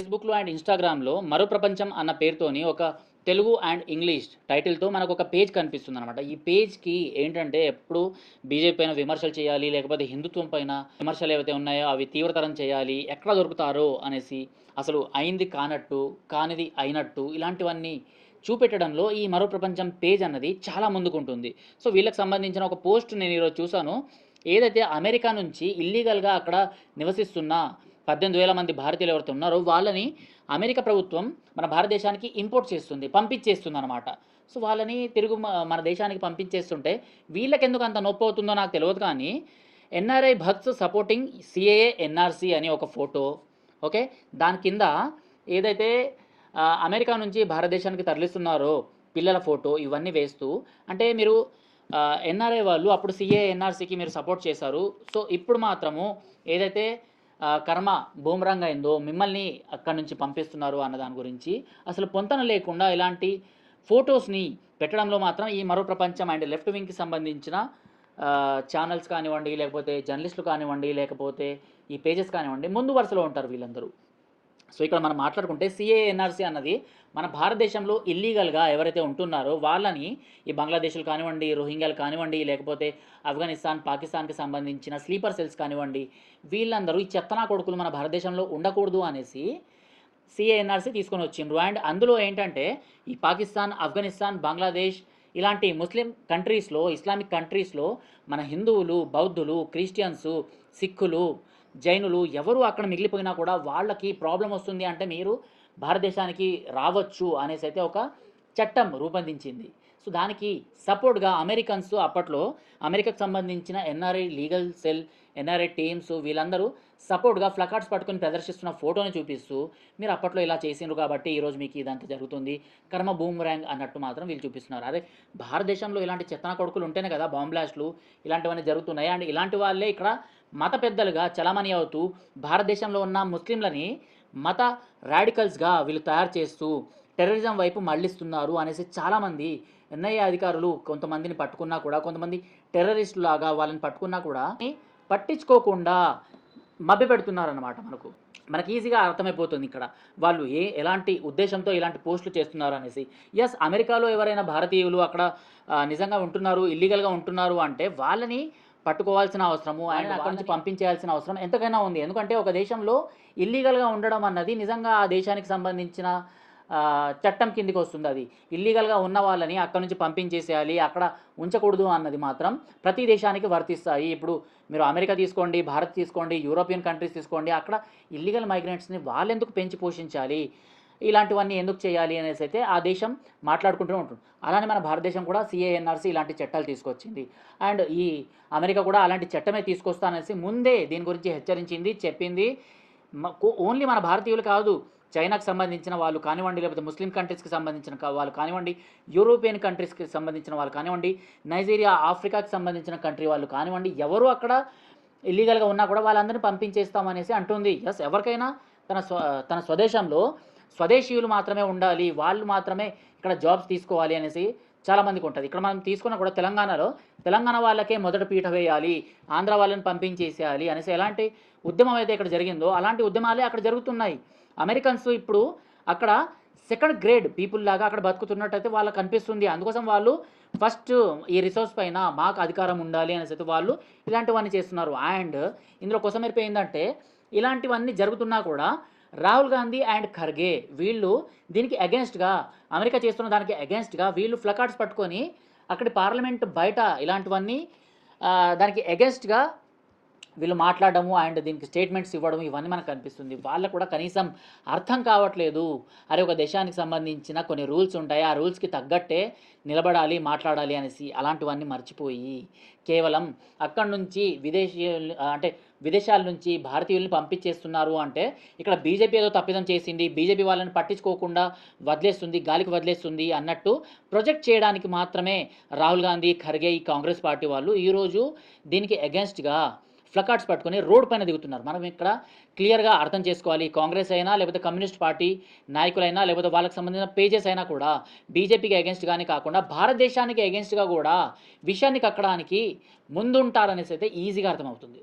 ఫేస్బుక్లో అండ్ ఇన్స్టాగ్రామ్లో మరో ప్రపంచం అన్న పేరుతోని ఒక తెలుగు అండ్ ఇంగ్లీష్ టైటిల్తో మనకు ఒక పేజ్ కనిపిస్తుంది అనమాట ఈ పేజ్కి ఏంటంటే ఎప్పుడు బీజేపీ పైన విమర్శలు చేయాలి లేకపోతే హిందుత్వం పైన విమర్శలు ఏవైతే ఉన్నాయో అవి తీవ్రతరం చేయాలి ఎక్కడ దొరుకుతారో అనేసి అసలు అయింది కానట్టు కానిది అయినట్టు ఇలాంటివన్నీ చూపెట్టడంలో ఈ మరో ప్రపంచం పేజ్ అన్నది చాలా ముందుకుంటుంది. సో వీళ్ళకి సంబంధించిన ఒక పోస్ట్ నేను ఈరోజు చూశాను. ఏదైతే అమెరికా నుంచి ఇల్లీగల్గా అక్కడ నివసిస్తున్న పద్దెనిమిది వేల మంది భారతీయులు ఎవరైతే ఉన్నారో వాళ్ళని అమెరికా ప్రభుత్వం మన భారతదేశానికి ఇంపోర్ట్ చేస్తుంది పంపించేస్తుంది అనమాట సో వాళ్ళని తిరుగు మన దేశానికి పంపించేస్తుంటే వీళ్ళకి ఎందుకు అంత నొప్పి అవుతుందో నాకు తెలియదు కానీ ఎన్ఆర్ఐ భక్స్ సపోర్టింగ్ సిఏఏ ఎన్ఆర్సి అని ఒక ఫోటో ఓకే? దాని కింద ఏదైతే అమెరికా నుంచి భారతదేశానికి తరలిస్తున్నారో పిల్లల ఫోటో ఇవన్నీ వేస్తూ అంటే మీరు ఎన్ఆర్ఐ వాళ్ళు అప్పుడు సిఏ ఎన్ఆర్సీకి మీరు సపోర్ట్ చేశారు. సో ఇప్పుడు మాత్రము ఏదైతే కర్మ బూమరంగ్ అయిందో మిమ్మల్ని అక్కడి నుంచి పంపిస్తున్నారు అన్న దాని గురించి. అసలు పొంతన లేకుండా ఇలాంటి ఫొటోస్ని పెట్టడంలో మాత్రం ఈ మరో ప్రపంచం అండ్ లెఫ్ట్ వింగ్కి సంబంధించిన ఛానల్స్ కానివ్వండి లేకపోతే జర్నలిస్టులు కానివ్వండి లేకపోతే ఈ పేజెస్ కానివ్వండి ముందు వరుసలో ఉంటారు వీళ్ళందరూ. సో ఇక్కడ మనం మాట్లాడుకుంటే సిఏఎన్ఆర్సీ అన్నది మన భారతదేశంలో ఇల్లీగల్గా ఎవరైతే ఉంటున్నారో వాళ్ళని ఈ బంగ్లాదేశ్లు కానివ్వండి రోహింగ్యాలు కానివ్వండి లేకపోతే ఆఫ్ఘనిస్తాన్ పాకిస్తాన్కి సంబంధించిన స్లీపర్ సెల్స్ కానివ్వండి వీళ్ళందరూ ఈ చెత్తనా కొడుకులు మన భారతదేశంలో ఉండకూడదు అనేసి సిఏఎన్ఆర్సీ తీసుకొని వచ్చిండ్రు. అండ్ అందులో ఏంటంటే ఈ పాకిస్తాన్ ఆఫ్ఘనిస్తాన్ బంగ్లాదేశ్ ఇలాంటి ముస్లిం కంట్రీస్లో ఇస్లామిక్ కంట్రీస్లో మన హిందువులు బౌద్ధులు క్రిస్టియన్స్ సిక్కులు జైనులు ఎవరు అక్కడ మిగిలిపోయినా కూడా వాళ్ళకి ప్రాబ్లం వస్తుంది అంటే మీరు భారతదేశానికి రావచ్చు అనేసి అయితే ఒక చట్టం రూపొందించింది. సో దానికి సపోర్ట్గా అమెరికన్స్ అప్పట్లో అమెరికాకు సంబంధించిన NRI legal cell NRI teams వీళ్ళందరూ సపోర్ట్గా ఫ్లకార్డ్స్ పట్టుకొని ప్రదర్శిస్తున్న ఫోటోని చూపిస్తూ మీరు అప్పట్లో ఇలా చేసిండ్రు కాబట్టి ఈరోజు మీకు ఇదంతా జరుగుతుంది కర్మ బూమ్ ర్యాంక్ అన్నట్టు మాత్రం వీళ్ళు చూపిస్తున్నారు. అదే భారతదేశంలో ఇలాంటి చెత్తన కొడుకులు ఉంటేనే కదా బాంబ్ బ్లాస్ట్లు ఇలాంటివన్నీ జరుగుతున్నాయి? అండ్ ఇలాంటి వాళ్ళే ఇక్కడ మత పెద్దలుగా చలామణి అవుతూ భారతదేశంలో ఉన్న ముస్లింలని మత రాడికల్స్గా వీళ్ళు తయారు చేస్తూ టెర్రరిజం వైపు మళ్ళిస్తున్నారు అనేసి చాలామంది ఎన్ఐఏ అధికారులు కొంతమందిని పట్టుకున్నా కూడా కొంతమంది టెర్రరిస్టు లాగా వాళ్ళని పట్టుకున్నా కూడా పట్టించుకోకుండా మభ్య పెడుతున్నారన్నమాట మనకు. మనకి ఈజీగా అర్థమైపోతుంది ఇక్కడ. వాళ్ళు ఏ ఎలాంటి ఉద్దేశంతో ఇలాంటి పోస్టులు చేస్తున్నారు అనేసి. ఎస్ అమెరికాలో ఎవరైనా భారతీయులు అక్కడ నిజంగా ఉంటున్నారు ఇల్లీగల్గా ఉంటున్నారు అంటే వాళ్ళని పట్టుకోవాల్సిన అవసరము ఆయన అక్కడి నుంచి పంపించేయాల్సిన అవసరం ఎంతకైనా ఉంది. ఎందుకంటే ఒక దేశంలో ఇల్లీగల్గా ఉండడం అన్నది నిజంగా ఆ దేశానికి సంబంధించిన చట్టం కిందికి వస్తుంది అది. ఇల్లీగల్గా ఉన్న వాళ్ళని అక్కడ నుంచి పంపించేసేయాలి అక్కడ ఉంచకూడదు అన్నది మాత్రం ప్రతి దేశానికి వర్తిస్తాయి. ఇప్పుడు మీరు అమెరికా తీసుకోండి భారత్ తీసుకోండి యూరోపియన్ కంట్రీస్ తీసుకోండి అక్కడ ఇల్లీగల్ మైగ్రెంట్స్ని వాళ్ళెందుకు పెంచి పోషించాలి? ఇలాంటివన్నీ ఎందుకు చేయాలి అనేసి అయితే ఆ దేశం మాట్లాడుకుంటూ ఉంటుంది. అలానే మన భారతదేశం కూడా సిఏఎన్ఆర్సి ఇలాంటి చట్టాలు తీసుకొచ్చింది. అండ్ ఈ అమెరికా కూడా అలాంటి చట్టమే తీసుకొస్తానేసి ముందే దీని గురించి హెచ్చరించింది చెప్పింది. ఓన్లీ మన భారతీయులు కాదు చైనాకు సంబంధించిన వాళ్ళు కానివ్వండి లేకపోతే ముస్లిం కంట్రీస్కి సంబంధించిన వాళ్ళు కానివ్వండి యూరోపియన్ కంట్రీస్కి సంబంధించిన వాళ్ళు కానివ్వండి నైజీరియా ఆఫ్రికాకి సంబంధించిన కంట్రీ వాళ్ళు కానివ్వండి ఎవరు అక్కడ ఇల్లీగల్గా ఉన్నా కూడా వాళ్ళందరినీ పంపించేస్తామనేసి అంటుంది. ఎస్ ఎవరికైనా తన స్వ తన స్వదేశంలో స్వదేశీయులు మాత్రమే ఉండాలి వాళ్ళు మాత్రమే ఇక్కడ జాబ్స్ తీసుకోవాలి అనేసి చాలామందికి ఉంటుంది. ఇక్కడ మనం తీసుకున్న కూడా తెలంగాణలో తెలంగాణ వాళ్ళకే మొదట పీట వేయాలి ఆంధ్ర వాళ్ళని పంపించేసేయాలి అనేసి ఎలాంటి ఉద్యమం అయితే ఇక్కడ జరిగిందో అలాంటి ఉద్యమాలే అక్కడ జరుగుతున్నాయి. అమెరికన్స్ ఇప్పుడు అక్కడ సెకండ్ గ్రేడ్ పీపుల్ లాగా అక్కడ బతుకుతున్నట్టయితే వాళ్ళకి అనిపిస్తుంది. అందుకోసం వాళ్ళు ఫస్ట్ ఈ రిసోర్స్ పైన మాకు అధికారం ఉండాలి అనేసి అయితే వాళ్ళు ఇలాంటివన్నీ చేస్తున్నారు. అండ్ ఇందులో కోసం ఏంటంటే ఇలాంటివన్నీ జరుగుతున్నా కూడా రాహుల్ గాంధీ అండ్ ఖర్గే వీళ్ళు దీనికి అగెన్స్ట్గా అమెరికా చేస్తున్న దానికి అగెన్స్ట్గా వీళ్ళు ఫ్లకార్డ్స్ పట్టుకొని అక్కడి పార్లమెంట్ బయట ఇలాంటివన్నీ దానికి అగెన్స్ట్గా వీళ్ళు మాట్లాడడము అండ్ దీనికి స్టేట్మెంట్స్ ఇవ్వడం ఇవన్నీ మనకు కనిపిస్తుంది. వాళ్ళకు కూడా కనీసం అర్థం కావట్లేదు. అరే ఒక దేశానికి సంబంధించిన కొన్ని రూల్స్ ఉంటాయి. ఆ రూల్స్కి తగ్గట్టే నిలబడాలి మాట్లాడాలి అనేసి అలాంటివన్నీ మర్చిపోయి కేవలం అక్కడి నుంచి విదేశీ అంటే విదేశాల నుంచి భారతీయుల్ని పంపించేస్తున్నారు అంటే ఇక్కడ బీజేపీ ఏదో తప్పిదం చేసింది. బీజేపీ వాళ్ళని పట్టించుకోకుండా వదిలేస్తుంది గాలికి వదిలేస్తుంది అన్నట్టు ప్రొజెక్ట్ చేయడానికి మాత్రమే రాహుల్ గాంధీ ఖర్గే ఈ కాంగ్రెస్ పార్టీ వాళ్ళు ఈరోజు దీనికి అగెన్స్ట్గా ఫ్లకార్డ్స్ పట్టుకొని రోడ్ పైన దిగుతున్నారు. మనం ఇక్కడ క్లియర్గా అర్థం చేసుకోవాలి. కాంగ్రెస్ అయినా లేకపోతే కమ్యూనిస్ట్ పార్టీ నాయకులైనా లేకపోతే వాళ్ళకి సంబంధించిన పేజెస్ అయినా కూడా బీజేపీకి అగెన్స్ట్గానే కాకుండా భారతదేశానికి అగెన్స్ట్గా కూడా విషయాన్ని కక్కడానికి ముందుంటారనేసి అయితే ఈజీగా అర్థమవుతుంది.